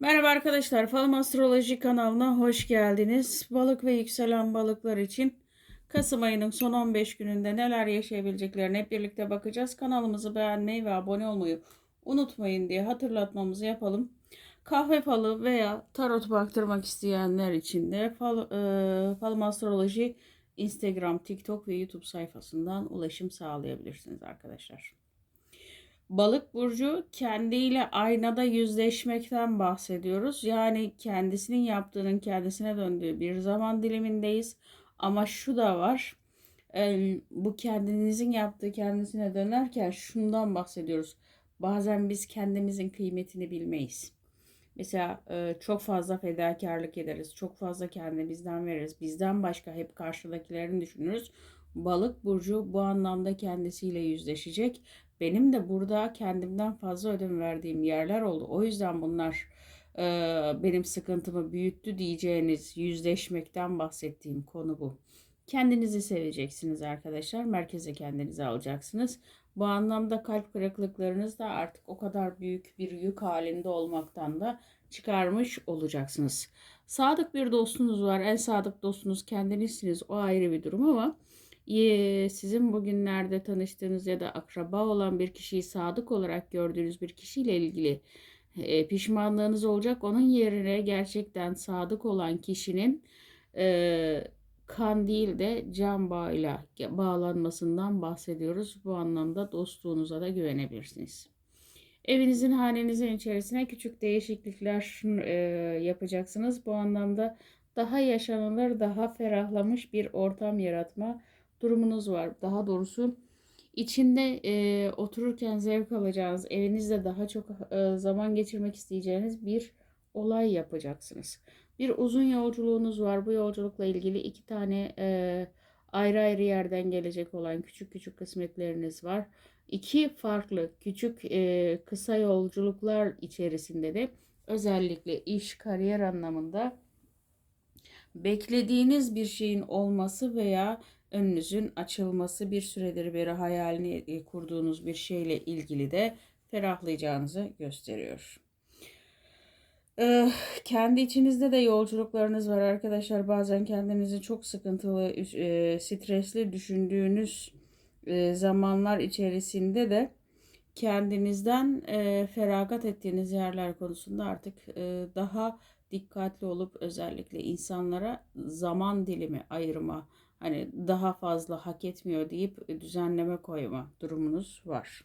Merhaba arkadaşlar, Falım Astroloji kanalına hoş geldiniz. Balık ve yükselen balıklar için Kasım ayının son 15 gününde neler yaşayabileceklerine hep birlikte bakacağız. Kanalımızı beğenmeyi ve abone olmayı unutmayın diye hatırlatmamızı yapalım. Kahve falı veya tarot baktırmak isteyenler için de Fal, e, Falım Astroloji Instagram, TikTok ve YouTube sayfasından ulaşım sağlayabilirsiniz arkadaşlar. Balık burcu kendiyle aynada yüzleşmekten bahsediyoruz. Yani kendisinin yaptığının kendisine döndüğü bir zaman dilimindeyiz. Ama şu da var. e, Bu kendinizin yaptığı kendisine dönerken şundan bahsediyoruz. Bazen biz kendimizin kıymetini bilmeyiz. Mesela e, çok fazla fedakarlık ederiz. Çok fazla kendimizden veririz. Bizden başka hep karşıdakilerini düşünürüz. Balık burcu bu anlamda kendisiyle yüzleşecek. Benim de burada kendimden fazla ödün verdiğim yerler oldu. O yüzden bunlar e, benim sıkıntımı büyüttü diyeceğiniz yüzleşmekten bahsettiğim konu bu. Kendinizi seveceksiniz arkadaşlar. Merkeze kendinizi alacaksınız. Bu anlamda kalp kırıklıklarınız da artık o kadar büyük bir yük halinde olmaktan da çıkarmış olacaksınız. Sadık bir dostunuz var. En sadık dostunuz kendinizsiniz. O ayrı bir durum ama sizin bugünlerde tanıştığınız ya da akraba olan bir kişiyi sadık olarak gördüğünüz bir kişiyle ilgili e, pişmanlığınız olacak. Onun yerine gerçekten sadık olan kişinin e, kan değil de can bağıyla bağlanmasından bahsediyoruz. Bu anlamda dostluğunuza da güvenebilirsiniz. Evinizin, hanenizin içerisine küçük değişiklikler e, yapacaksınız. Bu anlamda daha yaşanılır, daha ferahlamış bir ortam yaratma durumunuz var. Daha doğrusu içinde e, otururken zevk alacağınız, evinizde daha çok e, zaman geçirmek isteyeceğiniz bir olay yapacaksınız. Bir uzun yolculuğunuz var. Bu yolculukla ilgili iki tane e, ayrı ayrı yerden gelecek olan küçük küçük kısmetleriniz var. İki farklı küçük e, kısa yolculuklar içerisinde de özellikle iş, kariyer anlamında beklediğiniz bir şeyin olması veya önünüzün açılması bir süredir beri hayalini e, kurduğunuz bir şeyle ilgili de ferahlayacağınızı gösteriyor. Ee, kendi içinizde de yolculuklarınız var arkadaşlar. Bazen kendinizi çok sıkıntılı, e, stresli düşündüğünüz e, zamanlar içerisinde de kendinizden feragat ettiğiniz yerler konusunda artık daha dikkatli olup özellikle insanlara zaman dilimi ayırma, hani daha fazla hak etmiyor deyip düzenleme koyma durumunuz var.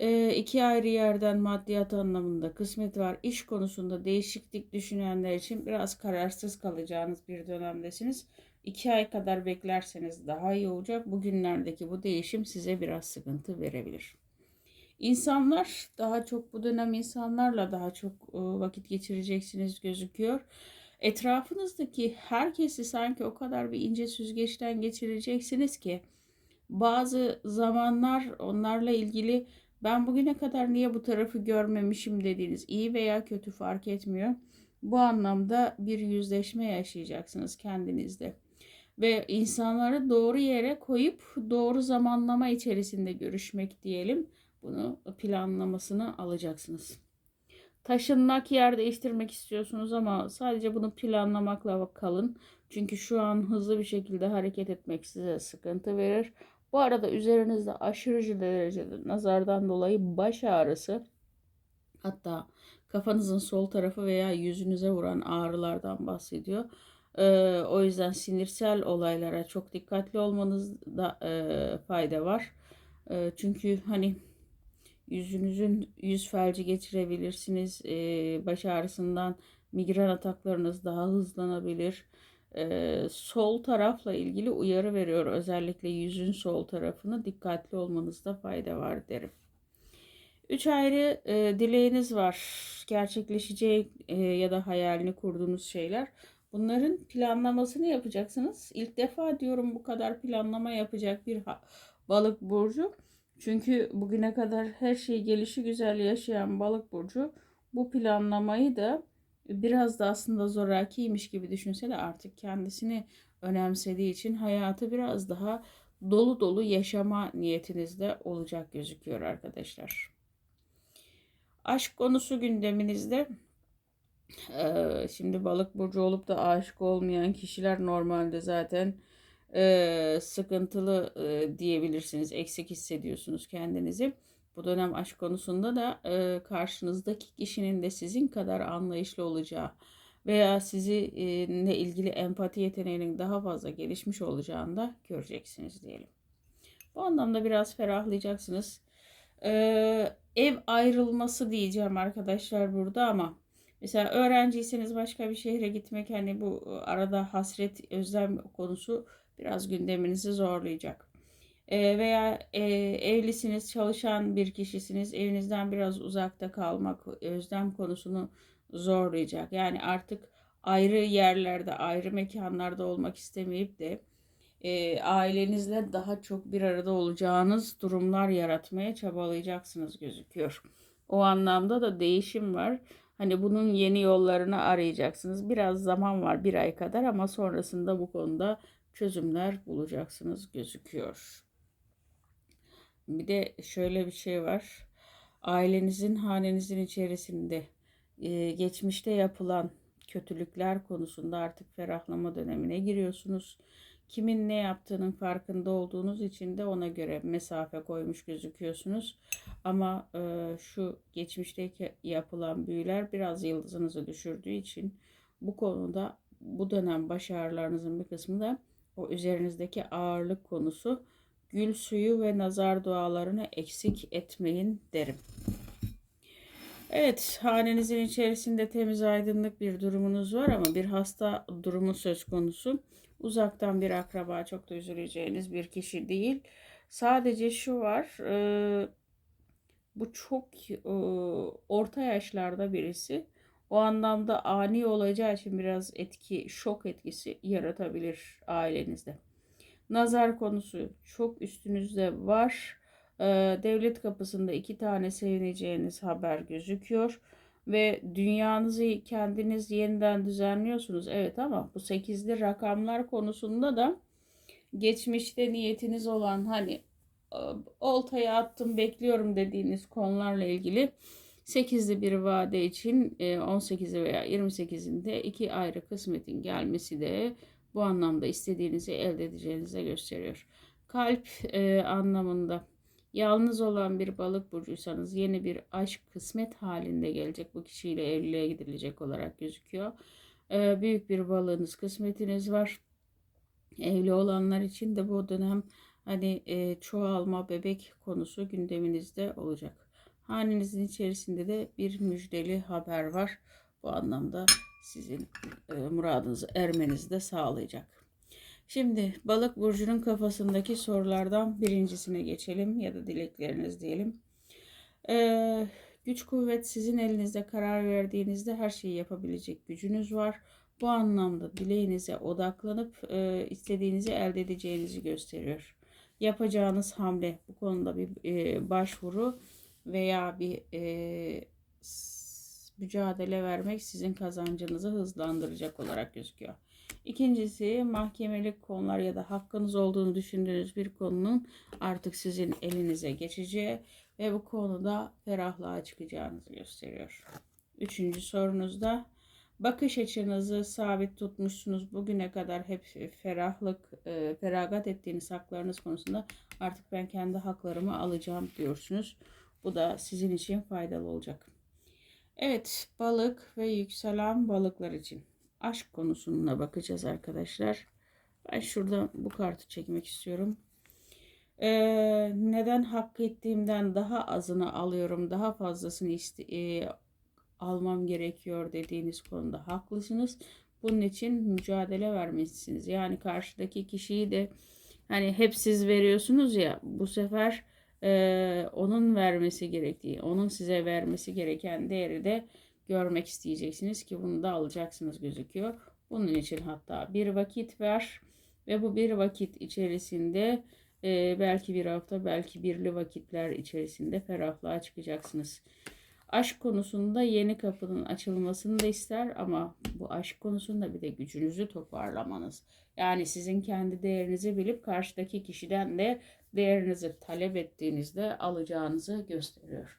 E, iki ayrı yerden maddiyat anlamında kısmet var. İş konusunda değişiklik düşünenler için biraz kararsız kalacağınız bir dönemdesiniz. İki ay kadar beklerseniz daha iyi olacak. Bugünlerdeki bu değişim size biraz sıkıntı verebilir. İnsanlar daha çok bu dönem insanlarla daha çok e, vakit geçireceksiniz gözüküyor. Etrafınızdaki herkesi sanki o kadar bir ince süzgeçten geçireceksiniz ki bazı zamanlar onlarla ilgili ben bugüne kadar niye bu tarafı görmemişim dediğiniz iyi veya kötü fark etmiyor. Bu anlamda bir yüzleşme yaşayacaksınız kendinizde. Ve insanları doğru yere koyup doğru zamanlama içerisinde görüşmek diyelim. Bunu planlamasını alacaksınız. Taşınmak, yer değiştirmek istiyorsunuz ama sadece bunu planlamakla kalın. Çünkü şu an hızlı bir şekilde hareket etmek size sıkıntı verir. Bu arada üzerinizde aşırı derecede nazardan dolayı baş ağrısı hatta kafanızın sol tarafı veya yüzünüze vuran ağrılardan bahsediyor. Ee, o yüzden sinirsel olaylara çok dikkatli olmanızda e, fayda var. E, çünkü hani yüzünüzün yüz felci geçirebilirsiniz. E, baş ağrısından migren ataklarınız daha hızlanabilir e, sol tarafla ilgili uyarı veriyor. Özellikle yüzün sol tarafını dikkatli olmanızda fayda var derim. Üç ayrı e, dileğiniz var. Gerçekleşecek e, ya da hayalini kurduğunuz şeyler. Bunların planlamasını yapacaksınız. İlk defa diyorum bu kadar planlama yapacak bir balık burcu. Çünkü bugüne kadar her şey gelişi güzel yaşayan balık burcu bu planlamayı da biraz da aslında zorakiymiş gibi düşünse de artık kendisini önemsediği için hayatı biraz daha dolu dolu yaşama niyetinizde olacak gözüküyor arkadaşlar. Aşk konusu gündeminizde Ee, şimdi balık burcu olup da aşık olmayan kişiler normalde zaten e, sıkıntılı e, diyebilirsiniz. Eksik hissediyorsunuz kendinizi. Bu dönem aşk konusunda da e, karşınızdaki kişinin de sizin kadar anlayışlı olacağı veya sizinle ilgili empati yeteneğinin daha fazla gelişmiş olacağını da göreceksiniz diyelim. Bu anlamda biraz ferahlayacaksınız. Ee, ev ayrılması diyeceğim arkadaşlar burada ama mesela öğrenciyseniz başka bir şehre gitmek hani bu arada hasret özlem konusu biraz gündeminizi zorlayacak. Ee, veya e, evlisiniz, çalışan bir kişisiniz, evinizden biraz uzakta kalmak özlem konusunu zorlayacak. Yani artık ayrı yerlerde, ayrı mekanlarda olmak istemeyip de e, ailenizle daha çok bir arada olacağınız durumlar yaratmaya çabalayacaksınız gözüküyor. O anlamda da değişim var. Hani bunun yeni yollarını arayacaksınız. Biraz zaman var bir ay kadar ama sonrasında bu konuda çözümler bulacaksınız gözüküyor. Bir de şöyle bir şey var. Ailenizin, hanenizin içerisinde e, geçmişte yapılan kötülükler konusunda artık ferahlama dönemine giriyorsunuz. Kimin ne yaptığının farkında olduğunuz için de ona göre mesafe koymuş gözüküyorsunuz. Ama e, şu geçmişteki yapılan büyüler biraz yıldızınızı düşürdüğü için bu konuda bu dönem başarılarınızın bir kısmı da o üzerinizdeki ağırlık konusu gül suyu ve nazar dualarını eksik etmeyin derim. Evet, hanenizin içerisinde temiz aydınlık bir durumunuz var ama bir hasta durumu söz konusu. Uzaktan bir akraba çok da üzüleceğiniz bir kişi değil. Sadece şu var, e, bu çok e, orta yaşlarda birisi. O anlamda ani olacağı için biraz etki, şok etkisi yaratabilir ailenizde. Nazar konusu çok üstünüzde var. Ee, devlet kapısında iki tane sevineceğiniz haber gözüküyor. Ve dünyanızı kendiniz yeniden düzenliyorsunuz. Evet ama bu sekizli rakamlar konusunda da geçmişte niyetiniz olan hani oltaya attım bekliyorum dediğiniz konularla ilgili 8'li bir vade için 18'i e, veya 28'inde iki ayrı kısmetin gelmesi de bu anlamda istediğinizi elde edeceğinize gösteriyor. Kalp e, anlamında yalnız olan bir balık burcuysanız yeni bir aşk kısmet halinde gelecek bu kişiyle evliliğe gidilecek olarak gözüküyor. E, büyük bir balığınız kısmetiniz var. Evli olanlar için de bu dönem hani e, çoğalma bebek konusu gündeminizde olacak. Hanenizin içerisinde de bir müjdeli haber var. Bu anlamda sizin e, muradınızı ermenizi de sağlayacak. Şimdi balık burcunun kafasındaki sorulardan birincisine geçelim ya da dilekleriniz diyelim. Ee, güç kuvvet sizin elinizde karar verdiğinizde her şeyi yapabilecek gücünüz var. Bu anlamda dileğinize odaklanıp e, istediğinizi elde edeceğinizi gösteriyor. Yapacağınız hamle bu konuda bir e, başvuru veya bir e, mücadele vermek sizin kazancınızı hızlandıracak olarak gözüküyor. İkincisi mahkemelik konular ya da hakkınız olduğunu düşündüğünüz bir konunun artık sizin elinize geçeceği ve bu konuda ferahlığa çıkacağınızı gösteriyor. Üçüncü sorunuzda bakış açınızı sabit tutmuşsunuz. Bugüne kadar hep ferahlık, feragat ettiğiniz haklarınız konusunda artık ben kendi haklarımı alacağım diyorsunuz. Bu da sizin için faydalı olacak. Evet, balık ve yükselen balıklar için aşk konusuna bakacağız arkadaşlar. Ben şurada bu kartı çekmek istiyorum. Ee, neden hak ettiğimden daha azını alıyorum, daha fazlasını iste e, almam gerekiyor dediğiniz konuda haklısınız. Bunun için mücadele vermelisiniz. Yani karşıdaki kişiyi de hani hep siz veriyorsunuz ya bu sefer e, onun vermesi gerektiği, onun size vermesi gereken değeri de görmek isteyeceksiniz ki bunu da alacaksınız gözüküyor. Bunun için hatta bir vakit ver ve bu bir vakit içerisinde e, belki bir hafta belki birli vakitler içerisinde ferahlığa çıkacaksınız. Aşk konusunda yeni kapının açılmasını da ister ama bu aşk konusunda bir de gücünüzü toparlamanız. Yani sizin kendi değerinizi bilip karşıdaki kişiden de değerinizi talep ettiğinizde alacağınızı gösteriyor.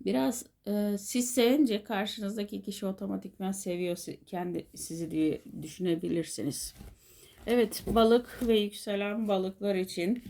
Biraz e, siz sevince karşınızdaki kişi otomatikman seviyor kendi sizi diye düşünebilirsiniz. Evet balık ve yükselen balıklar için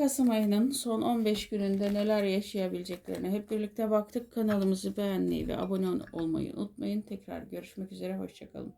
Kasım ayının son 15 gününde neler yaşayabileceklerine hep birlikte baktık. Kanalımızı beğenmeyi ve abone olmayı unutmayın. Tekrar görüşmek üzere. Hoşçakalın.